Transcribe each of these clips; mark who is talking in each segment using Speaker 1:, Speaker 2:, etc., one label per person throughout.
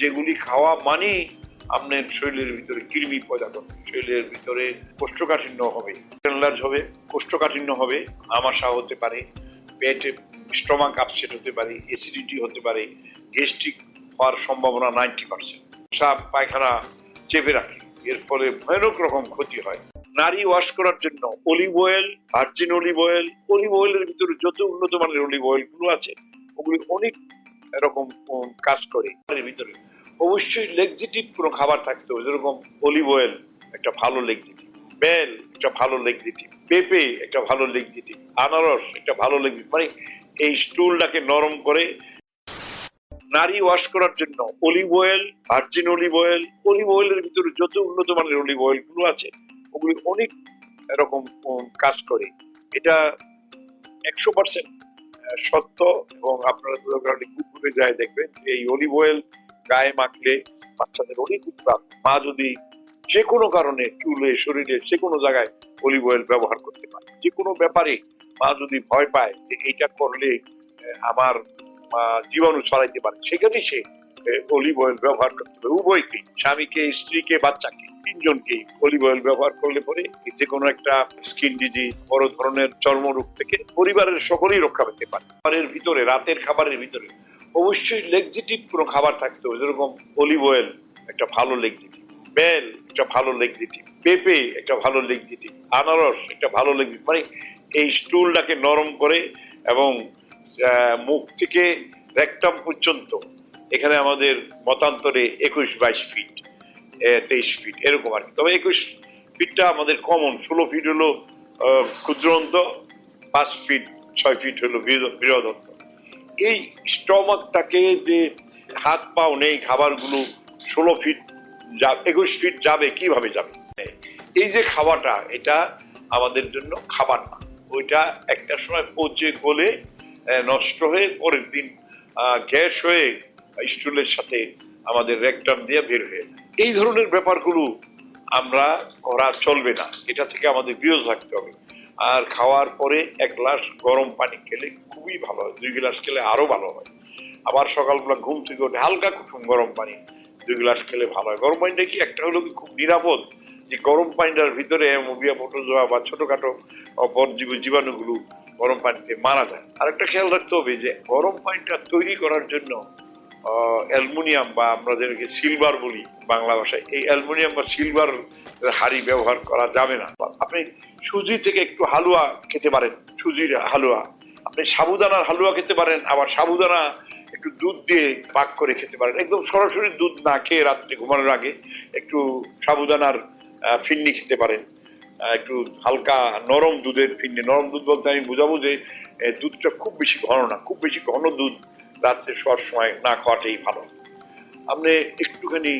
Speaker 1: যেগুলি খাওয়া মানে আপনার শরীরের ভিতরে কৃমি পয়দা করবে শরীরের ভিতরে কোষ্ঠকাঠিন্য হবে এলার্জ হবে, কোষ্ঠকাঠিন্য হবে, আমাশা হতে পারে, পেটে স্টমাক আপসেট হতে পারে অ্যাসিডিটি হতে পারে গ্যাস্ট্রিক হওয়ার সম্ভাবনা নাইনটি পার্সেন্ট সাপ, পায়খানা চেপে রাখে, এর ফলে ভয়ানক রকম ক্ষতি হয়। নারী ওয়াশ করার জন্য olive oil virgin olive oil olive অয়েলের ভিতরে যত উন্নত মানের অলিভ অয়েলগুলো আছে, ওগুলি অনেক এরকম কাজ করে। ভিতরে অবশ্যই লেগজিটিভ কোনো খাবার থাকতে হবে, যেরকম অলিভ অয়েল একটা ভালো লেগজিটিভ বেল একটা ভালো লেগজিটিভ পেঁপে একটা ভালো লেগজিটিভ আনারস একটা ভালো লেগজিটিভ মানে এই স্টুলটাকে নরম করে নারী ওয়াশ করার জন্য olive oil virgin olive oil olive অয়েলের ভিতরে যত উন্নত মানের অলিভ অয়েলগুলো আছে, ওগুলি অনেক এরকম কাজ করে। এটা একশো পার্সেন্ট সত্য এবং আপনারা কুকুরে যায় দেখবেন এই অলিভ অয়েল গায়ে মাখলে বাচ্চাদের অনেক উৎপাদ মা যদি যে কোনো কারণে চুলে, শরীরে যে কোনো জায়গায় অলিভ অয়েল ব্যবহার করতে পারে। যে কোনো ব্যাপারে মা যদি ভয় পায় যে এইটা করলে আমার জীবাণু ছড়াইতে পারে, সেখানেই সে অলিভ অয়েল ব্যবহার করতে হবে উভয়কে, স্বামীকে, স্ত্রীকে, বাচ্চাকে, তিনজনকে অলিভ অয়েল ব্যবহার করলে পরে যে কোনো একটা স্কিন ডিজিজ বড় ধরনের চর্মরোগ থেকে পরিবারের সকলেই রক্ষা পেতে পারে। খাবারের ভিতরে, রাতের খাবারের ভিতরে অবশ্যই লেগজিটিভ কোনো খাবার থাকতে হবে। যেরকম অলিভ অয়েল একটা ভালো লেগজিটিভ বেল একটা ভালো লেগজিটিভ পেঁপে একটা ভালো লেগজিটিভ আনারস একটা ভালো লেগজিটিভ মানে এই স্টুলটাকে নরম করে এবং মুখ থেকে রেকটাম পর্যন্ত, এখানে আমাদের মতান্তরে একুশ বাইশ ফিট তেইশ ফিট এরকম আর কি। তবে একুশ ফিটটা আমাদের কমন ষোলো ফিট হলো ক্ষুদ্রন্ত পাঁচ ফিট ছয় ফিট হলো বৃহদন্ত এই স্টমাকটাকে যে হাত পাও নেই, খাবারগুলো ষোলো ফিট যা, একুশ ফিট যাবে, কীভাবে যাবে? এই যে খাওয়াটা, এটা আমাদের জন্য খাবার না। ওইটা একটা সময় পচে গলে নষ্ট হয়ে পরের দিন গ্যাস হয়ে স্টুলের সাথে আমাদের রেকটাম দিয়ে বের হয়ে এই ধরনের ব্যাপারগুলো আমরা করা চলবে না। এটা থেকে আমাদের বিরত থাকতে হবে। আর খাওয়ার পরে এক গ্লাস গরম পানি খেলে খুবই ভালো হয়। দুই গ্লাস খেলে আরও ভালো হয়। আবার সকালবেলা ঘুম থেকে উঠে হালকা কুসুম গরম পানি দুই গ্লাস খেলে ভালো হয়। গরম পানিটা কি একটা হলো কি খুব নিরাপদ? যে গরম পানিটার ভিতরে অ্যামোবিয়া, প্রোটোজোয়া বা ছোটোখাটো পরজীবী জীবাণুগুলো গরম পানিতে মারা যায়। আরেকটা খেয়াল রাখতে হবে যে গরম পানিটা তৈরি করার জন্য অ্যালুমিনিয়াম বা আমরা যেটাকে সিলভার বলি বাংলা ভাষায়, এই অ্যালুমিনিয়াম বা সিলভার হাড়ি ব্যবহার করা যাবে না। আপনি সুজি থেকে একটু হালুয়া খেতে পারেন, সুজির হালুয়া। আপনি সাবুদানার হালুয়া খেতে পারেন, আবার সাবুদানা একটু দুধ দিয়ে পাক করে খেতে পারেন। একদম সরাসরি দুধ না খেয়ে রাত্রে ঘুমানোর আগে একটু সাবুদানার ফিন্নি খেতে পারেন। একটু হালকা নরম দুধের ফিন্নি। নরম দুধ বলতে আমি বোঝাবো যে দুধটা খুব বেশি ঘন না, খুব বেশি ঘন দুধ রাত্রে শোয়ার সময় না খাওয়াটাই ভালো। আপনি একটুখানি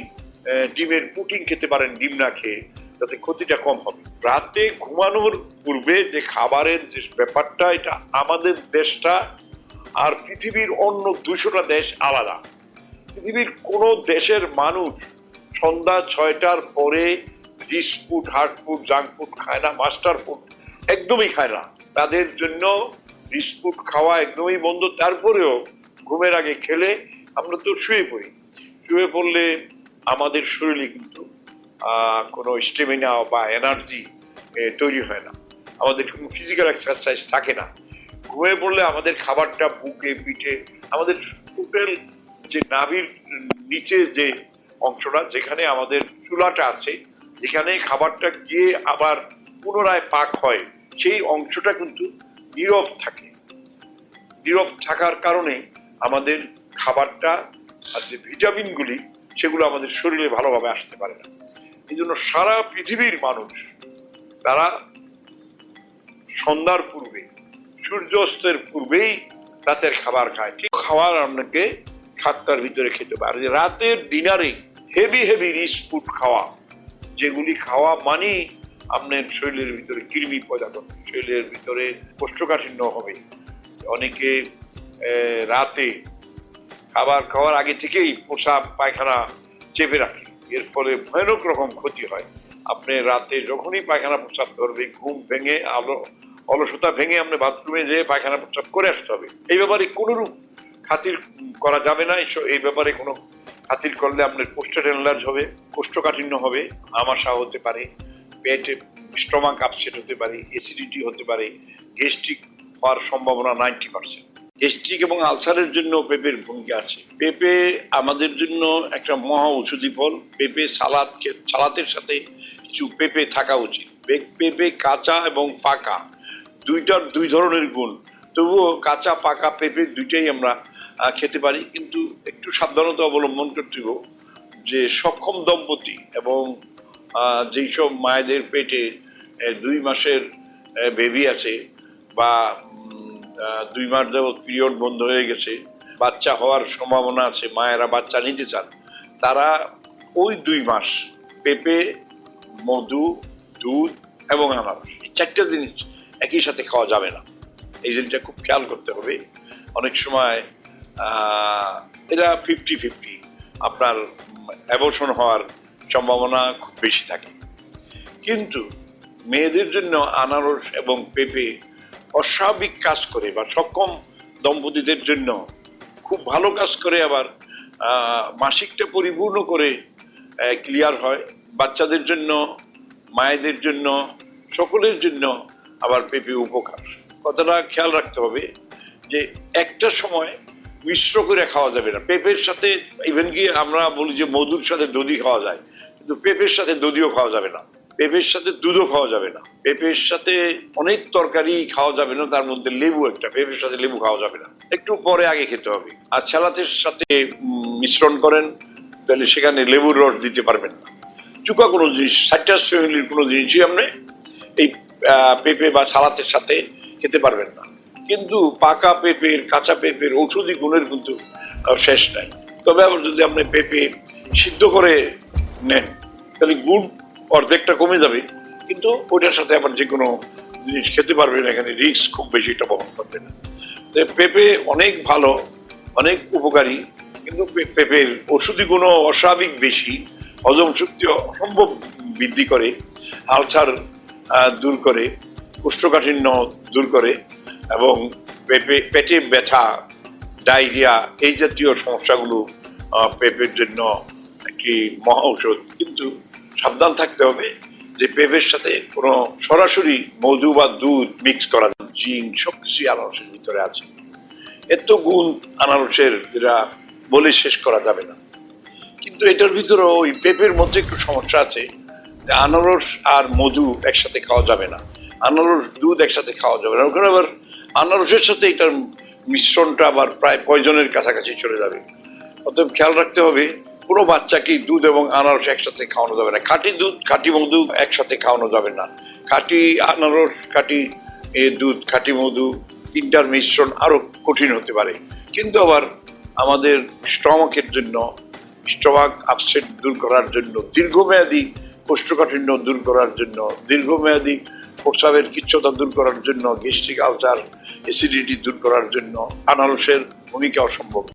Speaker 1: ডিমের পুটিং খেতে পারেন, ডিম না খেয়ে, যাতে ক্ষতিটা কম হবে। রাতে ঘুমানোর পূর্বে যে খাবারের যে ব্যাপারটা, এটা আমাদের দেশটা আর পৃথিবীর অন্য দুশোটা দেশ আলাদা। পৃথিবীর কোনো দেশের মানুষ সন্ধ্যা ছয়টার পরে rich food, hard food, junk food খায় না, মাস্টার ফুড একদমই খায় না। তাদের জন্য রিচ ফুড খাওয়া একদমই বন্ধ। তারপরেও ঘুমের আগে খেলে আমরা তো শুয়ে পড়ি। শুয়ে পড়লে আমাদের শরীরে কিন্তু কোনো স্টেমিনা বা এনার্জি তৈরি হয় না। আমাদের কোনো ফিজিক্যাল এক্সারসাইজ থাকে না। ঘুমিয়ে পড়লে আমাদের খাবারটা বুকে, পিঠে, আমাদের টোটাল যে নাভির নিচে যে অংশটা, যেখানে আমাদের চুলাটা আছে, যেখানে খাবারটা গিয়ে আবার পুনরায় পাক হয়, সেই অংশটা কিন্তু নীরব থাকে। নীরব থাকার কারণে আমাদের খাবারটা আর যে ভিটামিনগুলি সেগুলো আমাদের শরীরে ভালোভাবে আসতে পারে না। এই জন্য সারা পৃথিবীর মানুষ, তারা সন্ধ্যার পূর্বে, সূর্যাস্তের পূর্বেই রাতের খাবার খায়। ঠিক খাবার আপনাকে সাতটার ভিতরে খেতে পারে। রাতের ডিনারে হেভি হেভি রিচ ফুড খাওয়া, যেগুলি খাওয়া মানে আপনার শরীরের ভিতরে কৃমি পয়দা করবে শরীরের ভিতরে কোষ্ঠকাঠিন্য হবে। অনেকে রাতে খাবার খাওয়ার আগে থেকেই পোশাক পায়খানা চেপে রাখে। এর ফলে ভয়ানক রকম ক্ষতি হয়। আপনি রাতে যখনই পায়খানা প্রসাব ধরবে ঘুম ভেঙে, আলো, অলসতা ভেঙে আপনি বাথরুমে যেয়ে পায়খানা প্রসাব করে আসতে হবে। এই ব্যাপারে কোনোরূপ খাতির করা যাবে না। এই ব্যাপারে কোনো খাতির করলে আপনার পোস্টার এনলার্জ হবে, কোষ্ঠকাঠিন্য হবে, আমাশা হতে পারে, পেটে স্টমাক আপসেট হতে পারে অ্যাসিডিটি হতে পারে গ্যাস্ট্রিক হওয়ার সম্ভাবনা নাইনটি পার্সেন্ট গ্যাস্ট্রিক এবং আলসারের জন্য পেঁপের ভূমিকা আছে। পেঁপে আমাদের জন্য একটা মহা ঔষধি ফল। পেঁপে সালাদ সালাতের সাথে কিছু পেঁপে থাকা উচিত। পেঁপে কাঁচা এবং পাকা, দুইটার দুই ধরনের গুণ। তবুও কাঁচা, পাকা পেঁপে দুইটাই আমরা খেতে পারি। কিন্তু একটু সাবধানতা অবলম্বন করতে হবে যে সক্ষম দম্পতি এবং যেই সব মায়েদের পেটে দুই মাসের বেবি আছে বা দুই মাস যাবৎ পিরিয়ড বন্ধ হয়ে গেছে, বাচ্চা হওয়ার সম্ভাবনা আছে, মায়েরা বাচ্চা নিতে চান, তারা ওই দুই মাস পেঁপে, মধু, দুধ এবং আনারস, এই চারটে জিনিস একই সাথে খাওয়া যাবে না। এই জিনিসটা খুব খেয়াল করতে হবে। অনেক সময় এটা ফিফটি ফিফটি, আপনার অ্যাবর্শন হওয়ার সম্ভাবনা খুব বেশি থাকে। কিন্তু মেয়েদের জন্য আনারস এবং পেঁপে অস্বাভাবিক কাজ করে বা সক্ষম দম্পতিদের জন্য খুব ভালো কাজ করে আবার মাসিকটা পরিপূর্ণ করে ক্লিয়ার হয়। বাচ্চাদের জন্য, মায়েদের জন্য, সকলের জন্য আবার পেঁপে উপকার। কথাটা খেয়াল রাখতে হবে যে একটা সময় মিশ্র করে খাওয়া যাবে না। পেঁপের সাথে ইভেন কি আমরা বলি যে মধুর সাথে দধি খাওয়া যায়, কিন্তু পেঁপের সাথে দধিও খাওয়া যাবে না। পেঁপের সাথে দুধও খাওয়া যাবে না। পেঁপের সাথে অনেক তরকারি খাওয়া যাবে না, তার মধ্যে লেবু একটা, পেঁপের সাথে লেবু খাওয়া যাবে না। একটু পরে আগে খেতে হবে। আর সালাতের সাথে মিশ্রণ করেন, তাহলে সেখানে লেবুর রস দিতে পারবেন না। চুকা কোনো জিনিস সাইট্রাস ফ্যামিলির কোনো জিনিসই আপনি এই পেঁপে বা সালাতের সাথে খেতে পারবেন না। কিন্তু পাকা পেঁপের, কাঁচা পেঁপের ঔষধি গুণের কিন্তু শেষ নাই। তবে আবার যদি আপনি পেঁপে সিদ্ধ করে নেন, তাহলে গুড় অর্ধেকটা কমে যাবে, কিন্তু ওইটার সাথে আবার যে কোনো জিনিস খেতে পারবেন, এখানে রিস্ক খুব বেশি এটা বহন করবে না। তো পেঁপে অনেক ভালো, অনেক উপকারী, কিন্তু পেঁপের ওষুধি গুণও অস্বাভাবিক বেশি, হজম শক্তি অসম্ভব বৃদ্ধি করে আলসার দূর করে, কোষ্ঠকাঠিন্য দূর করে, এবং পেঁপে, পেটে ব্যথা, ডায়রিয়া এই জাতীয় সমস্যাগুলো পেঁপের জন্য একটি মহা ঔষধ। কিন্তু সাবধান থাকতে হবে যে পেঁপের সাথে কোনো সরাসরি মধু বা দুধ মিক্স করা জিন, সব কিছুই আনারসের ভিতরে আছে। এত গুণ আনারসের যেটা বলে শেষ করা যাবে না। কিন্তু এটার ভিতরে ওই পেঁপের মধ্যে একটু সমস্যা আছে যে আনারস আর মধু একসাথে খাওয়া যাবে না। আনারস, দুধ একসাথে খাওয়া যাবে না। ওখানে আবার আনারসের সাথে এটার মিশ্রণটা আবার প্রায় পয়জনের কাছাকাছি চলে যাবে। অতএব খেয়াল রাখতে হবে কোনো বাচ্চাকেই দুধ এবং আনারস একসাথে খাওয়ানো যাবে না। খাঁটি দুধ, খাঁটি মধু একসাথে খাওয়ানো যাবে না। খাঁটি আনারস, খাঁটি, এ, দুধ, খাঁটি মধু তিনটার মিশ্রণ আরও কঠিন হতে পারে। কিন্তু আবার আমাদের স্টমাকের জন্য, স্টমাক আপসেট দূর করার জন্য, দীর্ঘমেয়াদী কোষ্ঠকাঠিন্য দূর করার জন্য, দীর্ঘমেয়াদী প্রস্রাবের কিচ্ছতা দূর করার জন্য গ্যাস্ট্রিক আলসার অ্যাসিডিটি দূর করার জন্য আনারসের ভূমিকা অসম্ভব।